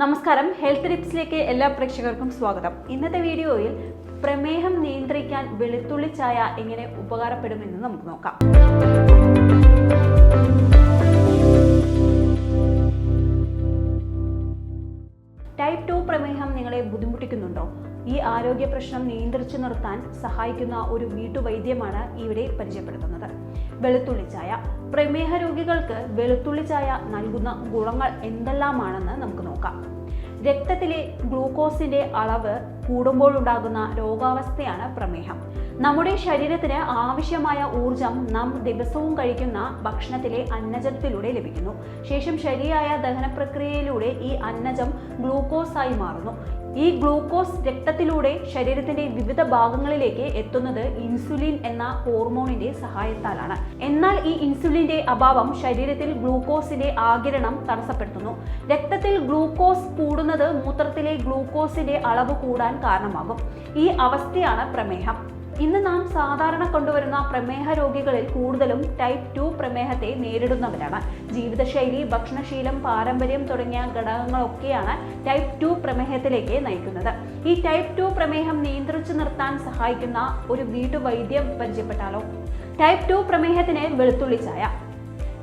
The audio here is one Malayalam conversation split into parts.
നമസ്കാരം. ഹെൽത്ത് ടിപ്സിലേക്ക് എല്ലാ പ്രേക്ഷകർക്കും സ്വാഗതം. ഇന്നത്തെ വീഡിയോയിൽ പ്രമേഹം നിയന്ത്രിക്കാൻ വെളുത്തുള്ളി ചായ എങ്ങനെ ഉപകാരപ്പെടുമെന്ന് നമുക്ക് നോക്കാം. പ്രമേഹം നിങ്ങളെ ബുദ്ധിമുട്ടിക്കുന്നുണ്ടോ? ഈ ആരോഗ്യ പ്രശ്നം നിയന്ത്രിച്ചു നിർത്താൻ സഹായിക്കുന്ന ഒരു വീട്ടുവൈദ്യമാണ് ഇവിടെ പരിചയപ്പെടുത്തുന്നത്. വെളുത്തുള്ളി ചായ. പ്രമേഹ രോഗികൾക്ക് വെളുത്തുള്ളി ചായ നൽകുന്ന ഗുണങ്ങൾ എന്തെല്ലാമാണെന്ന് നമുക്ക് നോക്കാം. രക്തത്തിലെ ഗ്ലൂക്കോസിന്റെ അളവ് കൂടുമ്പോഴുണ്ടാകുന്ന രോഗാവസ്ഥയാണ് പ്രമേഹം. നമ്മുടെ ശരീരത്തിന് ആവശ്യമായ ഊർജം നാം ദിവസവും കഴിക്കുന്ന ഭക്ഷണത്തിലെ അന്നജത്തിലൂടെ ലഭിക്കുന്നു. ശേഷം ശരിയായ ദഹന പ്രക്രിയയിലൂടെ ഈ അന്നജം ഗ്ലൂക്കോസായി മാറുന്നു. ഈ ഗ്ലൂക്കോസ് രക്തത്തിലൂടെ ശരീരത്തിന്റെ വിവിധ ഭാഗങ്ങളിലേക്ക് എത്തുന്നത് ഇൻസുലിൻ എന്ന ഹോർമോണിന്റെ സഹായത്താലാണ്. എന്നാൽ ഈ ഇൻസുലിന്റെ അഭാവം ശരീരത്തിൽ ഗ്ലൂക്കോസിന്റെ ആകിരണം തടസ്സപ്പെടുത്തുന്നു. രക്തത്തിൽ ഗ്ലൂക്കോസ് കൂടുന്നത് മൂത്രത്തിലെ ഗ്ലൂക്കോസിന്റെ അളവ് കൂടാൻ കാരണമാകും. ഈ അവസ്ഥയാണ് പ്രമേഹം. ഇന്ന് നാം സാധാരണ കൊണ്ടുവരുന്ന പ്രമേഹ രോഗികളിൽ കൂടുതലും ടൈപ്പ് ടു പ്രമേഹത്തെ നേരിടുന്നവരാണ്. ജീവിതശൈലി ഭക്ഷണശീലം പാരമ്പര്യം തുടങ്ങിയ ഘടകങ്ങളൊക്കെയാണ് ടൈപ്പ് ടു പ്രമേഹത്തിലേക്ക് നയിക്കുന്നത്. ഈ ടൈപ്പ് ടു പ്രമേഹം നിയന്ത്രിച്ചു നിർത്താൻ സഹായിക്കുന്ന ഒരു വീട്ടുവൈദ്യം പരിചയപ്പെട്ടാലോ? ടൈപ്പ് ടു പ്രമേഹത്തിന് വെളുത്തുള്ളി ചായ.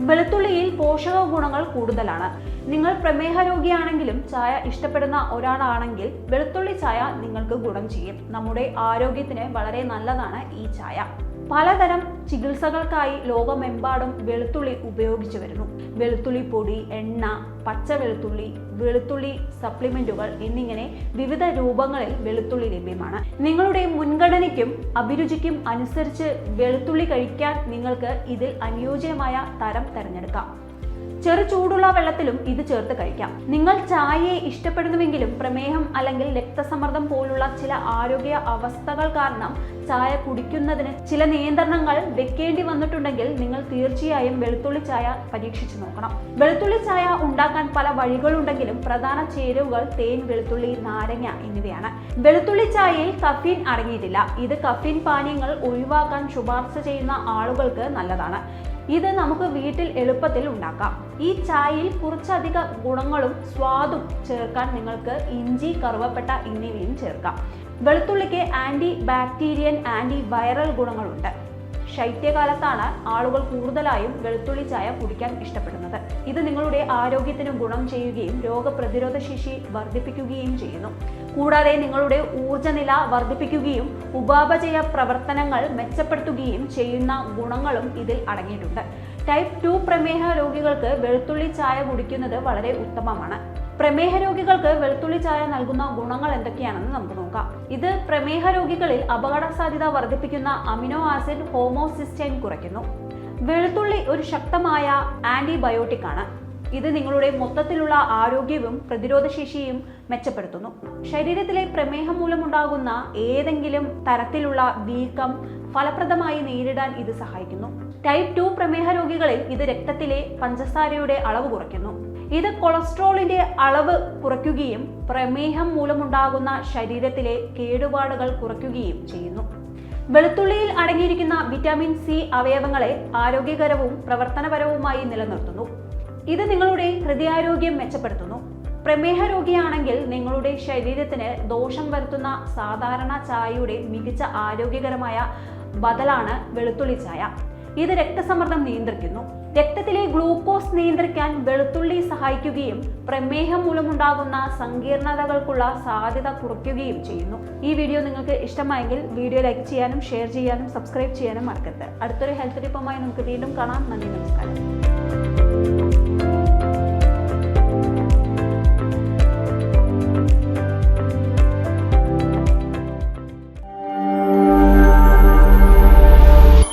വെളുത്തുള്ളിയിൽ പോഷക ഗുണങ്ങൾ കൂടുതലാണ്. നിങ്ങൾ പ്രമേഹ രോഗിയാണെങ്കിലും ചായ ഇഷ്ടപ്പെടുന്ന ഒരാളാണെങ്കിൽ വെളുത്തുള്ളി ചായ നിങ്ങൾക്ക് ഗുണം ചെയ്യും. നമ്മുടെ ആരോഗ്യത്തിന് വളരെ നല്ലതാണ് ഈ ചായ. പലതരം ചികിത്സകൾക്കായി ലോകമെമ്പാടും വെളുത്തുള്ളി ഉപയോഗിച്ചു വരുന്നു. വെളുത്തുള്ളി പൊടി എണ്ണ പച്ച വെളുത്തുള്ളി വെളുത്തുള്ളി സപ്ലിമെന്റുകൾ എന്നിങ്ങനെ വിവിധ രൂപങ്ങളിൽ വെളുത്തുള്ളി ലഭ്യമാണ്. നിങ്ങളുടെ മുൻഗണനയ്ക്കും അഭിരുചിക്കും അനുസരിച്ച് വെളുത്തുള്ളി കഴിക്കാൻ നിങ്ങൾക്ക് ഇതിൽ അനുയോജ്യമായ തരം തിരഞ്ഞെടുക്കാം. ചെറു ചൂടുള്ള വെള്ളത്തിലും ഇത് ചേർത്ത് കഴിക്കാം. നിങ്ങൾ ചായയെ ഇഷ്ടപ്പെടുന്നുവെങ്കിലും പ്രമേഹം അല്ലെങ്കിൽ രക്തസമ്മർദ്ദം പോലുള്ള ചില ആരോഗ്യ അവസ്ഥകൾ കാരണം ചായ കുടിക്കുന്നതിന് ചില നിയന്ത്രണങ്ങൾ വെക്കേണ്ടി വന്നിട്ടുണ്ടെങ്കിൽ നിങ്ങൾ തീർച്ചയായും വെളുത്തുള്ളി ചായ പരീക്ഷിച്ചു നോക്കണം. വെളുത്തുള്ളി ചായ ഉണ്ടാക്കാൻ പല വഴികളുണ്ടെങ്കിലും പ്രധാന ചേരുവകൾ തേൻ വെളുത്തുള്ളി നാരങ്ങ എന്നിവയാണ്. വെളുത്തുള്ളി ചായയിൽ കഫീൻ അടങ്ങിയിട്ടില്ല. ഇത് കഫീൻ പാനീയങ്ങൾ ഒഴിവാക്കാൻ ശുപാർശ ചെയ്യുന്ന ആളുകൾക്ക് നല്ലതാണ്. ഇത് നമുക്ക് വീട്ടിൽ എളുപ്പത്തിൽ ഉണ്ടാക്കാം. ഈ ചായയിൽ കുറച്ചധികം ഗുണങ്ങളും സ്വാദും ചേർക്കാൻ നിങ്ങൾക്ക് ഇഞ്ചി കറുവപ്പെട്ട എന്നിവയും ചേർക്കാം. വെളുത്തുള്ളിക്ക് ആന്റി ബാക്ടീരിയൻ ആന്റി വൈറൽ ഗുണങ്ങളുണ്ട്. ശൈത്യകാലത്താണ് ആളുകൾ കൂടുതലായും വെളുത്തുള്ളി ചായ കുടിക്കാൻ ഇഷ്ടപ്പെടുന്നത്. ഇത് നിങ്ങളുടെ ആരോഗ്യത്തിന് ഗുണം ചെയ്യുകയും രോഗപ്രതിരോധ ശേഷി വർദ്ധിപ്പിക്കുകയും ചെയ്യുന്നു. കൂടാതെ നിങ്ങളുടെ ഊർജനില വർദ്ധിപ്പിക്കുകയും ഉപാപചയ പ്രവർത്തനങ്ങൾ മെച്ചപ്പെടുത്തുകയും ചെയ്യുന്ന ഗുണങ്ങളും ഇതിൽ അടങ്ങിയിട്ടുണ്ട്. ടൈപ്പ് ടു പ്രമേഹ രോഗികൾക്ക് വെളുത്തുള്ളി ചായ കുടിക്കുന്നത് വളരെ ഉത്തമമാണ്. പ്രമേഹ രോഗികൾക്ക് വെളുത്തുള്ളി ചായ നൽകുന്ന ഗുണങ്ങൾ എന്തൊക്കെയാണെന്ന് നമുക്ക് നോക്കാം. ഇത് പ്രമേഹ രോഗികളിൽ അപകട സാധ്യത വർദ്ധിപ്പിക്കുന്ന അമിനോ ആസിഡ് ഹോമോസിസ്റ്റൈൻ കുറയ്ക്കുന്നു. വെളുത്തുള്ളി ഒരു ശക്തമായ ആന്റിബയോട്ടിക് ആണ്. ഇത് നിങ്ങളുടെ മൊത്തത്തിലുള്ള ആരോഗ്യവും പ്രതിരോധശേഷിയും മെച്ചപ്പെടുത്തുന്നു. ശരീരത്തിലെ പ്രമേഹം മൂലമുണ്ടാകുന്ന ഏതെങ്കിലും തരത്തിലുള്ള വീക്കം ഫലപ്രദമായി നേരിടാൻ ഇത് സഹായിക്കുന്നു. ടൈപ്പ് ടു പ്രമേഹ രോഗികളിൽ ഇത് രക്തത്തിലെ പഞ്ചസാരയുടെ അളവ് കുറയ്ക്കുന്നു. ഇത് കൊളസ്ട്രോളിന്റെ അളവ് കുറയ്ക്കുകയും പ്രമേഹം മൂലമുണ്ടാകുന്ന ശരീരത്തിലെ കേടുപാടുകൾ കുറയ്ക്കുകയും ചെയ്യുന്നു. വെളുത്തുള്ളിയിൽ അടങ്ങിയിരിക്കുന്ന വിറ്റാമിൻ സി അവയവങ്ങളെ ആരോഗ്യകരവും പ്രവർത്തനപരവുമായി നിലനിർത്തുന്നു. ഇത് നിങ്ങളുടെ ഹൃദയാരോഗ്യം മെച്ചപ്പെടുത്തുന്നു. പ്രമേഹ രോഗിയാണെങ്കിൽ നിങ്ങളുടെ ശരീരത്തിന് ദോഷം വരുത്തുന്ന സാധാരണ ചായയുടെ മികച്ച ആരോഗ്യകരമായ ബദലാണ് വെളുത്തുള്ളി ചായ. ഇത് രക്തസമ്മർദ്ദം നിയന്ത്രിക്കുന്നു. രക്തത്തിലെ ഗ്ലൂക്കോസ് നിയന്ത്രിക്കാൻ വെളുത്തുള്ളി സഹായിക്കുകയും പ്രമേഹം മൂലമുണ്ടാകുന്ന സങ്കീർണതകൾക്കുള്ള സാധ്യത കുറയ്ക്കുകയും ചെയ്യുന്നു. ഈ വീഡിയോ നിങ്ങൾക്ക് ഇഷ്ടമായെങ്കിൽ വീഡിയോ ലൈക്ക് ചെയ്യാനും ഷെയർ ചെയ്യാനും സബ്സ്ക്രൈബ് ചെയ്യാനും മറക്കരുത്. അടുത്തൊരു ഹെൽത്ത് ടിപ്പുമായി നമുക്ക് വീണ്ടും കാണാം. നന്ദി നമസ്കാരം.